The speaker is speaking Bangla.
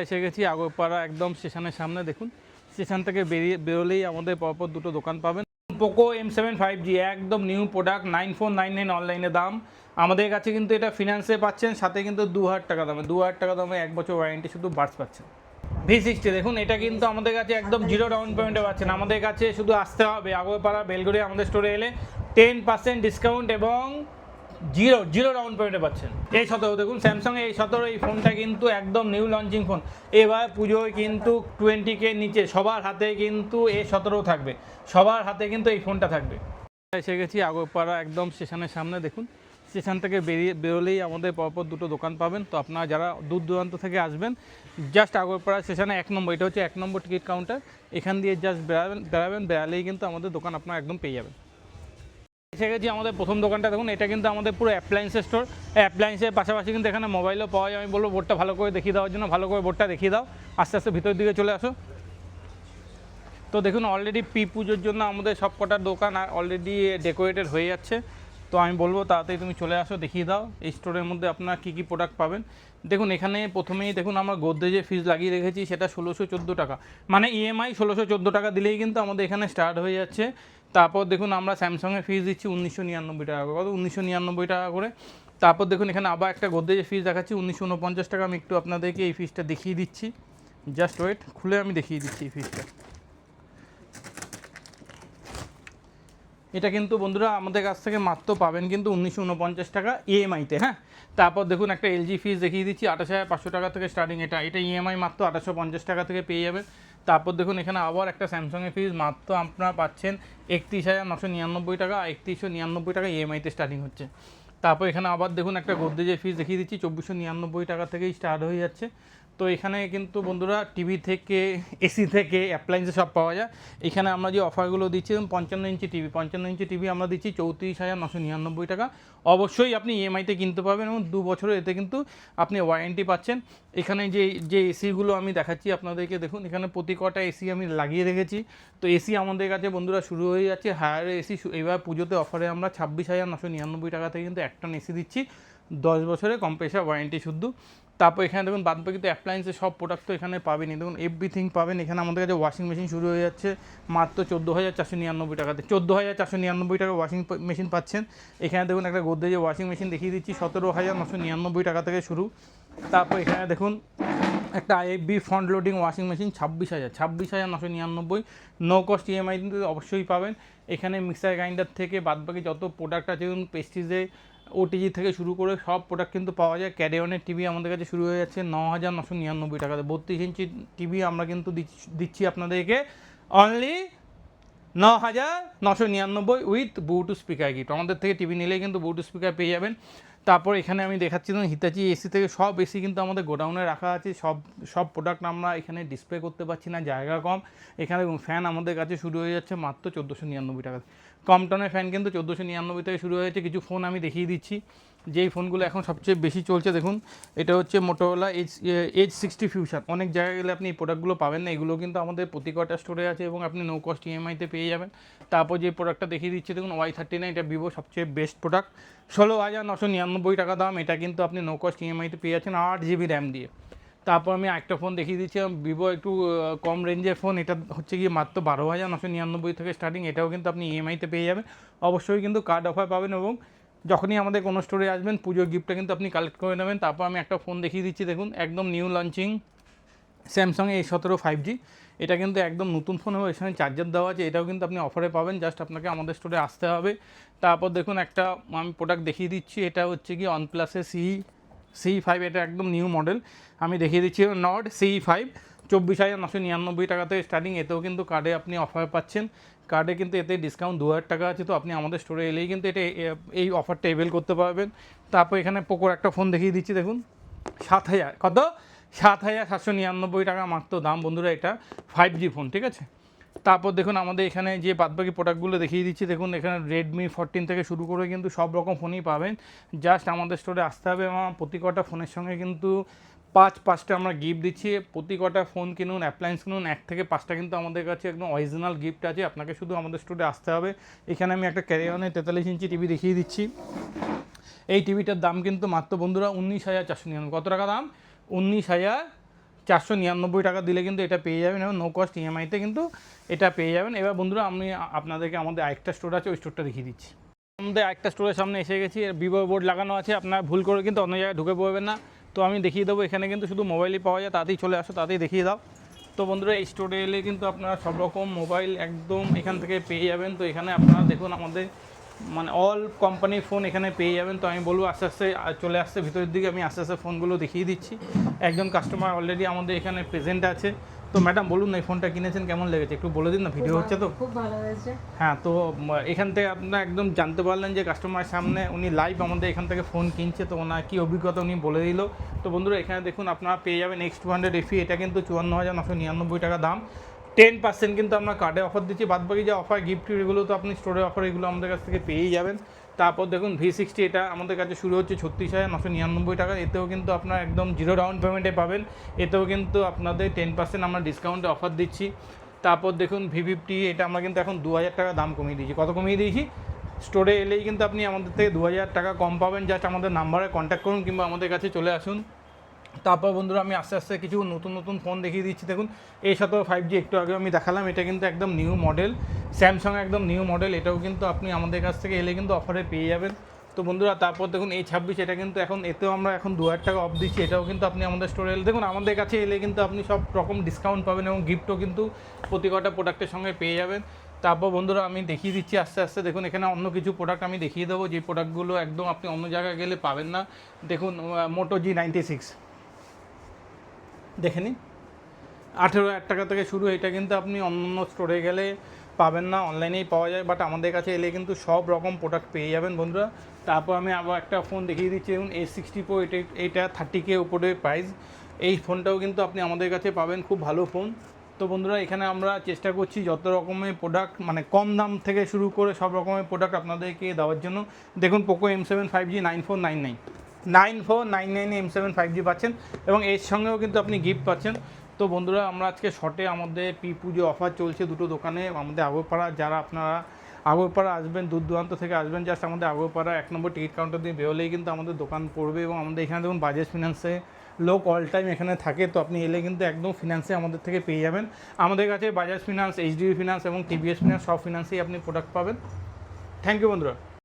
এসে গেছি আগরপাড়া একদম স্টেশনের সামনে, দেখুন। স্টেশন থেকে বেরিয়ে বেরোলেই আমাদের পরপর দুটো দোকান পাবেন। Poco M seven five G একদম new product nine four nine nine অনলাইনে দাম। আমাদের কাছে কিন্তু এটা ফিনান্সে পাচ্ছেন, সাথে কিন্তু দু হাজার টাকা দামে। দু হাজার টাকা দামে এক বছর ওয়ারেন্টি শুধু বার্স পাচ্ছেন। ভি সিক্সটি দেখুন, এটা কিন্তু আমাদের কাছে একদম জিরো ডাউন পেমেন্টে পাচ্ছেন। আমাদের কাছে শুধু আসতে হবে। আগরপাড়া, বেলগুড়ি আমাদের স্টোরে এলে টেন পার্সেন্ট ডিসকাউন্ট এবং জিরো জিরো ডাউন পেমেন্টে পাচ্ছেন। এই সতেরো, দেখুন স্যামসাং এই সতেরো, এই ফোনটা কিন্তু একদম নিউ লঞ্চিং ফোন এবার পুজোয় কিন্তু টোয়েন্টি কে নিচে, সবার হাতে কিন্তু এ সতেরো থাকবে। সবার হাতে কিন্তু এই ফোনটা থাকবে। এসে গেছি আগরপাড়া একদম স্টেশনের সামনে, দেখুন। স্টেশন থেকে বেরিয়ে, বেরোলেই আমাদের পরপর দুটো দোকান পাবেন। তো আপনারা যারা দূর দূরান্ত থেকে আসবেন জাস্ট আগরপাড়া স্টেশনে এক নম্বর, এটা হচ্ছে এক নম্বর টিকিট কাউন্টার এখান দিয়ে জাস্ট বেরাবেন বেরাবেন বেরালেই কিন্তু আমাদের দোকান আপনারা একদম পেয়ে যাবেন। এসে গেছি আমাদের প্রথম দোকানটা, দেখুন, এটা কিন্তু আমাদের পুরো অ্যাপ্লায়েন্সের স্টোর অ্যাপ্লায়েন্সের পাশাপাশি কিন্তু এখানে মোবাইলও পাওয়া যায়। আমি বলব, বোর্ডটা ভালো করে দেখিয়ে দেওয়ার জন্য ভালো করে বোর্ডটা দেখিয়ে দাও। আস্তে আস্তে ভিতরের দিকে চলে আসো। তো দেখুন অলরেডি পি পুজোর জন্য আমাদের সব কটার দোকান অলরেডি ডেকোরেটেড হয়ে যাচ্ছে। তো আমি বলব, তাড়াতাড়ি তুমি চলে আসো, দেখিয়ে দাও। এই স্টোরের মধ্যে আপনারা কী কী প্রোডাক্ট পাবেন। দেখুন, এখানে প্রথমেই দেখুন, আমরা গোদরেজের ফিজ লাগিয়ে রেখেছি, সেটা ষোলোশো চোদ্দ টাকা। মানে ইএমআই ষোলোশো চোদ্দ টাকা দিলেই কিন্তু আমাদের এখানে স্টার্ট হয়ে যাচ্ছে। তারপর দেখুন আমরা স্যামসংয়ের ফিজ দিচ্ছি উনিশশো নিরানব্বই টাকা করে। কত? উনিশশো নিরানব্বই টাকা করে। তারপর দেখুন এখানে আবার একটা গোদরেজের ফিজ দেখাচ্ছি, উনিশশো উনপঞ্চাশ টাকা। আমি একটু আপনাদেরকে এই ফিজটা দেখিয়ে দিচ্ছি। জাস্ট ওয়েট খুলে আমি দেখিয়ে দিচ্ছি এই ফিজটা এটা কিন্তু বন্ধুরা আমাদের কাছ থেকে মাত্র পাবেন কিন্তু উনিশশো উনপঞ্চাশ টাকা ইএমআইতে হ্যাঁ? তারপর দেখুন একটা এলজি ফিজ দেখিয়ে দিচ্ছি, আঠাশ হাজার পাঁচশো টাকা থেকে স্টার্টিং এটা। এটা ইএমআই মাত্র আঠাশশো পঞ্চাশ টাকা থেকে পেয়ে যাবেন। তারপর দেখুন এখানে আবার একটা স্যামসাংয়ের ফ্রিজ মাত্র আপনারা পাচ্ছেন একত্রিশ হাজার নশো নিরানব্বই টাকা, একত্রিশশো নিরানব্বই টাকা ইএমআইতে স্টার্টিং হচ্ছে। তারপর এখানে আবার দেখুন একটা গোদরেজের ফিস দেখিয়ে দিচ্ছি, চব্বিশশো নিরানব্বই টাকা থেকেই স্টার্ট হয়ে যাচ্ছে। তো এখানে কিন্তু বন্ধুরা টিভি থেকে এসি থেকে অ্যাপ্লায়েন্সে সব পাওয়া যায়। এখানে আমরা যে অফারগুলো দিচ্ছি পঞ্চান্ন ইঞ্চি টিভি পঞ্চান্ন ইঞ্চি টিভি আমরা দিচ্ছি চৌত্রিশ হাজার নশো নিরানব্বই টাকা। অবশ্যই আপনি ইএমআইতে কিনতে পারবেন এবং দু বছরের এতে কিন্তু আপনি ওয়ারেন্টি পাচ্ছেন। এখানে যে যে এসিগুলো আমি দেখাচ্ছি আপনাদেরকে, দেখুন এখানে প্রতি কটা এসি আমি লাগিয়ে রেখেছি। তো এসি আমাদের কাছে বন্ধুরা শুরু হয়ে যাচ্ছে হায়ার এসি এবার পুজোতে অফারে আমরা ছাব্বিশ হাজার নশো নিরানব্বই টাকা থেকে কিন্তু একটা এসি দিচ্ছি। দশ বছরের কম্প্রেসার ওয়ারেন্টি শুদ্ধ। তারপর এখানে দেখুন বাদ বাকি তো অ্যাপ্লায়েন্সের সব প্রোডাক্ট তো এখানে পাবেনই। দেখুন এভরিথিং পাবেন। এখানে আমাদের কাছে ওয়াশিং মেশিন শুরু হয়ে যাচ্ছে মাত্র চোদ্দ হাজার চারশো নিরানব্বই টাকাতে চোদ্দ হাজার চারশো নিরানব্বই টাকা ওয়াশিং মেশিন পাচ্ছেন। এখানে দেখুন একটা গোদরেজের ওয়াশিং মেশিন দেখিয়ে দিচ্ছি, সতেরো হাজার নশো নিরানব্বই টাকা থেকে শুরু। তারপর এখানে দেখুন একটা IFB front loading washing machine ছাব্বিশ হাজার ছাব্বিশ হাজার নশো নিরানব্বই। নো কস্ট ইএমআই কিন্তু অবশ্যই পাবেন। এখানে মিক্সার গ্রাইন্ডার থেকে বাদবাকি যত প্রোডাক্ট আছে যেমন পেস্টিজে ওটিজি থেকে শুরু করে সব প্রোডাক্ট কিন্তু পাওয়া যায়। ক্যারিয়নের টিভি আমাদের কাছে শুরু হয়ে যাচ্ছে ন হাজার নশো নিরানব্বই টাকাতে। বত্রিশ ইঞ্চি টিভি আমরা কিন্তু দিচ্ছি- আপনাদেরকে অনলি ন হাজার নশো নিরানব্বই উইথ ব্লুটুথ স্পিকার গিফট আমাদের থেকে টিভি নিলেই কিন্তু ব্লুটুথ স্পিকার পেয়ে যাবেন। তারপর এখানে আমি দেখাচ্ছি ধরুন হিতাচি এসি থেকে সব এসি কিন্তু আমাদের গোডাউনে রাখা আছে। সব সব প্রোডাক্ট আমরা এখানে ডিসপ্লে করতে পারছি না, জায়গা কম। এখানে ফ্যান আমাদের কাছে শুরু হয়ে যাচ্ছে মাত্র চোদ্দোশো নিরানব্বই টাকা। কমটনের ফ্যান কিন্তু চোদ্দোশো নিরানব্বই থেকে শুরু হয়েছে কিছু ফোন আমি দেখিয়ে দিচ্ছি। যেই ফোনগুলো এখন সবচেয়ে বেশি চলছে, দেখুন, এটা হচ্ছে Motorola H H sixty fusion অনেক জায়গায় গেলে আপনি এই প্রোডাক্টগুলো পাবেন না। এগুলো কিন্তু আমাদের প্রতি কটা স্টোরে আছে এবং আপনি নো কস্ট ইএমআইতে পেয়ে যাবেন। তারপর যে প্রোডাক্টটা দেখিয়ে দিচ্ছি, দেখুন ওয়াই থার্টি নাইন এটা ভিভো সবচেয়ে বেস্ট প্রোডাক্ট ষোলো হাজার নশো নিরানব্বই টাকা দাম, এটা কিন্তু আপনি নো কস্ট ইএমআইতে পেয়ে যাচ্ছেন আট জিবি র্যাম দিয়ে। তারপর আমি একটা ফোন দেখিয়ে দিচ্ছি ভিভো একটু কম রেঞ্জের ফোন এটা হচ্ছে গিয়ে মাত্র বারো হাজার নশো নিরানব্বই থেকে স্টার্টিং এটাও কিন্তু আপনি ইএমআইতে পেয়ে যাবেন। অবশ্যই কিন্তু কার্ড অফার পাবেন এবং যখনই আমাদের কোনো স্টোরে আসবেন, পুজোর গিফটটা কিন্তু আপনি কালেক্ট করে নেবেন। তারপর আমি একটা ফোন দেখিয়ে দিচ্ছি, দেখুন, একদম নিউ লঞ্চিং স্যামসাং এ সতেরো ফাইভ জি এটা কিন্তু একদম নতুন ফোন হবে এখানে চার্জার দেওয়া আছে, এটাও কিন্তু আপনি অফারে পাবেন জাস্ট আপনাকে আমাদের স্টোরে আসতে হবে। তারপর দেখুন একটা আমি প্রোডাক্ট দেখিয়ে দিচ্ছি, এটা হচ্ছে কি ওয়ানপ্লাসের সি সি ফাইভ এটা একদম নিউ মডেল আমি দেখিয়ে দিচ্ছি নট সি ফাইভ চব্বিশ হাজার নশো নিরানব্বই টাকা থেকে স্টার্টিং এতেও কিন্তু কার্ডে আপনি অফার পাচ্ছেন। কার্ডে কিন্তু এতে ডিসকাউন্ট দু হাজার টাকা আছে, তো আপনি আমাদের স্টোরে এলেই কিন্তু এটা এই অফারটা এভেল করতে পারবেন। তারপর এখানে পোকোর একটা ফোন দেখিয়ে দিচ্ছি, দেখুন, সাত হাজার, কত? সাত হাজার সাতশো নিরানব্বই টাকা মাত্র দাম বন্ধুরা এটা ফাইভ জি ফোন ঠিক আছে? তারপর দেখুন আমাদের এখানে যে বাদবাকি প্রোডাক্টগুলো দেখিয়ে দিচ্ছি, দেখুন এখানে রেডমি ফোরটিন থেকে শুরু করে কিন্তু সব রকম ফোনই পাবেন। জাস্ট আমাদের স্টোরে আসতে হবে এবং প্রতি কটা ফোনের সঙ্গে কিন্তু পাঁচ, পাঁচটা আমরা গিফট দিচ্ছি। প্রতি কটা ফোন কিনুন অ্যাপ্লায়েন্স কিনুন, এক থেকে পাঁচটা কিন্তু আমাদের কাছে একদম অরিজিনাল গিফট আছে। আপনাকে শুধু আমাদের স্টোরে আসতে হবে। এখানে আমি একটা ক্যারিয়নের তেতাল্লিশ ইঞ্চি টিভি দেখিয়ে দিচ্ছি। এই টিভিটার দাম কিন্তু মাত্র বন্ধুরা উনিশ হাজার চারশো নিরানব্বই। কত টাকা দাম? উনিশ হাজার চারশো নিরানব্বই টাকা দিলে কিন্তু এটা পেয়ে যাবেন এবং নো কস্ট ইএমআইতে কিন্তু এটা পেয়ে যাবেন। এবার বন্ধুরা, আমি আপনাদেরকে আমাদের আরেকটা স্টোর আছে, ওই স্টোরটা দেখিয়ে দিচ্ছি। আমাদের আরেকটা স্টোরের সামনে এসে গেছি ভিভো বোর্ড লাগানো আছে, আপনারা ভুল করে কিন্তু অন্য জায়গায় ঢুকে পড়বেন না। তো আমি দেখিয়ে দেবো, এখানে কিন্তু শুধু মোবাইলই পাওয়া যায়, তাতেই চলে আসো, তাতেই দেখিয়ে দাও। তো বন্ধুরা, এই স্টোরে এলে কিন্তু আপনারা সব রকম মোবাইল একদম এখান থেকে পেয়ে যাবেন। তো এখানে আপনারা দেখুন আমাদের মানে অল কোম্পানির ফোন এখানে পেয়ে যাবেন। তো আমি বলব আস্তে আস্তে চলে আসছে ভিতরের দিকে আমি আস্তে আস্তে ফোনগুলো দেখিয়ে দিচ্ছি। একজন কাস্টমার অলরেডি আমাদের এখানে প্রেজেন্ট আছে। তো ম্যাডাম বলুন না এই ফোনটা কিনেছেন কেমন লেগেছে? একটু বলে দিন না ভিডিও হচ্ছে তো? খুব ভালো হয়েছে। হ্যাঁ তো এখান থেকে আপনারা একদম জানতে পারলেন যে কাস্টমার সামনে উনি লাইভ আমাদের এখান থেকে ফোন কিনছে। তো ওনার কী অভিজ্ঞতা উনি বলে দিল। তো বন্ধুরা এখানে দেখুন আপনারা পেয়ে যাবেন এক্স টু হান্ড্রেড এফি এটা কিন্তু চুয়ান্ন হাজার নশো নিরানব্বই টাকা দাম। টেন পার্সেন্ট কিন্তু আমরা কার্ডে অফার দিচ্ছি। বাদ বাকি যে অফার গিফট এগুলো তো আপনি স্টোরে অফার এগুলো আমাদের কাছ থেকে পেয়েই যাবেন। তারপর দেখুন ভি সিক্সটি এটা আমাদের কাছে শুরু হচ্ছে ছত্রিশ হাজার নশো নিরানব্বই টাকা। এতেও কিন্তু আপনার একদম জিরো ডাউন পেমেন্টে পাবেন। এতেও কিন্তু আপনাদের টেন পার্সেন্ট আমরা ডিসকাউন্টে অফার দিচ্ছি। তারপর দেখুন ভি ফিফটি এটা আমরা কিন্তু এখন দু হাজার টাকা দাম কমিয়ে দিয়েছি। কত কমিয়ে দিয়েছি? স্টোরে এলেই কিন্তু আপনি আমাদের থেকে দু হাজার টাকা কম পাবেন। জাস্ট আমাদের নাম্বারে কন্ট্যাক্ট করুন কিংবা আমাদের কাছে চলে আসুন। তারপর বন্ধুরা আমি আস্তে আস্তে কিছু নতুন নতুন ফোন দেখিয়ে দিচ্ছি। দেখুন, এই সাথে ফাইভ জি একটু আগে আমি দেখালাম, এটা কিন্তু একদম নিউ মডেল স্যামসাং একদম নিউ মডেল এটাও কিন্তু আপনি আমাদের কাছ থেকে এলে কিন্তু অফারে পেয়ে যাবেন। তো বন্ধুরা, তারপর দেখুন, এই ছাব্বিশ, এটা কিন্তু এখন, এতেও আমরা এখন দু হাজার টাকা অফ দিচ্ছি, এটাও কিন্তু আপনি আমাদের স্টোরে এলে। দেখুন, আমাদের কাছে এলে কিন্তু আপনি সব রকম ডিসকাউন্ট পাবেন এবং গিফটও কিন্তু প্রতি কটা প্রোডাক্টের সঙ্গে পেয়ে যাবেন। তারপর বন্ধুরা, আমি দেখিয়ে দিচ্ছি আস্তে আস্তে। দেখুন, এখানে অন্য কিছু প্রোডাক্ট আমি দেখিয়ে দেবো, যে প্রোডাক্টগুলো একদম আপনি অন্য জায়গায় গেলে পাবেন না। দেখুন মোটো জি নাইনটি সিক্স দেখে নিন। আঠেরো হাজার টাকা থেকে শুরু, এটা কিন্তু আপনি অন্য স্টোরে গেলে পাবেন না অনলাইনেই পাওয়া যায় বাট আমাদের কাছে এলে কিন্তু সব রকম প্রোডাক্ট পেয়ে যাবেন বন্ধুরা। তারপর আমি আবার একটা ফোন দেখিয়ে দিচ্ছি, দেখুন এ সিক্সটি প্রো এটা এইটা থার্টি কে উপরে প্রাইস এই ফোনটাও কিন্তু আপনি আমাদের কাছে পাবেন, খুব ভালো ফোন তো বন্ধুরা, এখানে আমরা চেষ্টা করছি যত রকমের প্রোডাক্ট মানে কম দাম থেকে শুরু করে সব রকমের প্রোডাক্ট আপনাদেরকে দেওয়ার জন্য। দেখুন Poco M seven five G nine four nine nine nine four nine nine M seven five G পাচ্ছেন এবং এর সঙ্গেও কিন্তু আপনি গিফট পাচ্ছেন। তো বন্ধুরা, আমরা আজকে শর্টে আমাদের পি পুজো অফার চলছে দুটো দোকানে, আমাদের আগরপাড়া, যারা আপনারা আগরপাড়া আসবেন, দূর দূরান্ত থেকে আসবেন জাস্ট আমাদের আগরপাড়া এক নম্বর টিকিট কাউন্টার দিয়ে বেরোলেই কিন্তু আমাদের দোকান পড়বে এবং আমাদের এখানে দেখুন বাজাজ ফিনান্সে লোক অল টাইম এখানে থাকে, তো আপনি এলে কিন্তু একদম ফিনান্সে আমাদের থেকে পেয়ে যাবেন। আমাদের কাছে বাজাজ ফিনান্স এইচডিবি ফিনান্স এবং টিভিএস ফিনান্স সব ফিনান্সেই আপনি প্রোডাক্ট পাবেন। থ্যাংক ইউ বন্ধুরা।